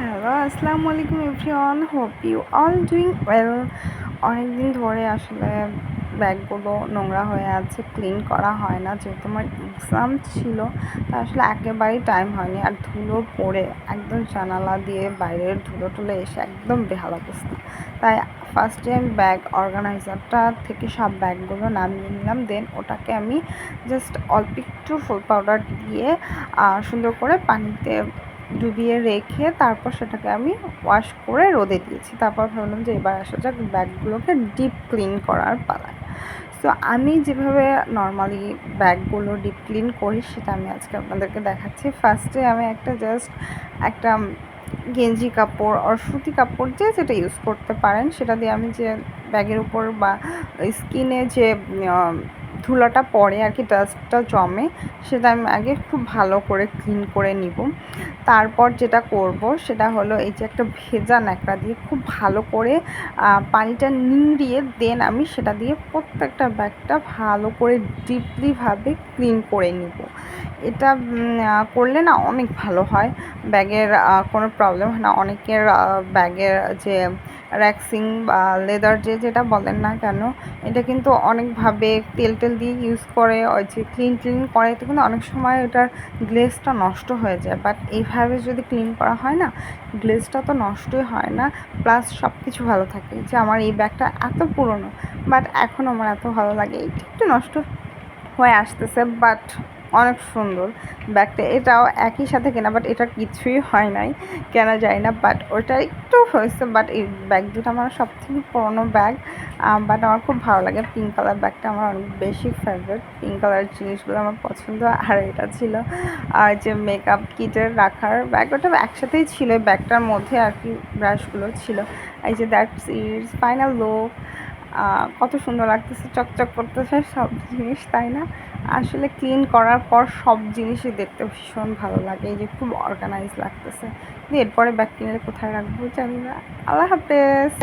Hello আসসালামু আলাইকুম everyone hope you all doing well অনেকদিন ধরে আসলে ব্যাগগুলো নোংরা হয়ে আছে ক্লিন করা হয় না, যেহেতু আমার এক্সাম ছিল, তা আসলে একেবারেই টাইম হয়নি। আর ধুলো পড়ে, একদম জানালা দিয়ে বাইরের ধুলো টুলো এসে একদম বেহাল অবস্থা। তাই ফার্স্টে আমি ব্যাগ অর্গানাইজারটা থেকে সব ব্যাগগুলো নামিয়ে নিলাম দেন ওটাকে আমি জাস্ট অল্প একটু ফুল পাউডার দিয়ে সুন্দর করে পানিতে ডুবিয়ে রেখে তারপর সেটাকে আমি ওয়াশ করে রোদে দিয়েছি। তারপর ভাবলাম যে এবার আসা যাক ব্যাগগুলোকে ডিপ ক্লিন করার পালায় সো আমি যেভাবে নর্মালি ব্যাগগুলো ডিপ ক্লিন করি সেটা আমি আজকে আপনাদেরকে দেখাচ্ছি। ফার্স্টে আমি একটা জাস্ট একটা গেঞ্জি কাপড় আর সুতি কাপড় যে যেটা ইউজ করতে পারেন, সেটা দিয়ে আমি যে ব্যাগের উপর বা স্কিনে যে ধুলাটা পড়ে আর কি ডাস্টটা জমে, সেটা আমি আগে খুব ভালো করে ক্লিন করে নিব। তারপর যেটা করব, সেটা হলো এই যে একটা ভেজা ন্যাকড়া দিয়ে খুব ভালো করে পানিটা নিংড়িয়ে দেন আমি, সেটা দিয়ে প্রত্যেকটা ব্যাগটা ভালো করে ডিপলিভাবে ক্লিন করে নিব। এটা করলে না অনেক ভালো হয়। ব্যাগের কোনো প্রবলেম হয় না। অনেকের ব্যাগের যে র্যাক্সিং বা লেদার যে যেটা বলেন না কেন, এটা কিন্তু অনেকভাবে তেল টেল দিয়ে ইউজ করে, ওই যে ক্লিন ক্লিন করে, এতে কিন্তু অনেক সময় এটার গ্লেসটা নষ্ট হয়ে যায়। বাট এইভাবে যদি ক্লিন করা হয় না গ্লেসটা তো নষ্টই হয় না। প্লাস সব কিছু ভালো থাকে। যে আমার এই ব্যাগটা এত পুরনো বাট এখন আমার এত ভালো লাগে। একটু নষ্ট হয়ে আসতেছে বাট অনেক সুন্দর। ব্যাগটা এটাও একই সাথে কেনা বাট এটা কিছুই হয় নাই, কেনা যায় না বাট ওটা একটু হয়েছে বাট এই ব্যাগ দুটো আমার সব থেকে পুরোনো ব্যাগ বাট আমার খুব ভালো লাগে। পিঙ্ক কালার ব্যাগটা আমার অনেক বেশি ফেভারিট পিঙ্ক কালার জিনিসগুলো আমার পছন্দ, আর এটা ছিল আর যে মেকআপ কিটের রাখার ব্যাগ ওটা একসাথেই ছিল ব্যাগটার মধ্যে, আর কি ব্রাশগুলো ছিল। এই যে দ্যাটস ইজ ফাইনাল লুক কত সুন্দর লাগতেছে, চকচক করতেছে সব জিনিস, তাই না? আসলে ক্লিন করার পর সব জিনিসই দেখতে ভীষণ ভালো লাগে। এই যে খুব অর্গানাইজ লাগতেছে। এরপরে ব্যাগ কিনে কোথায় রাখব জানি না। আল্লাহ হাফেজ।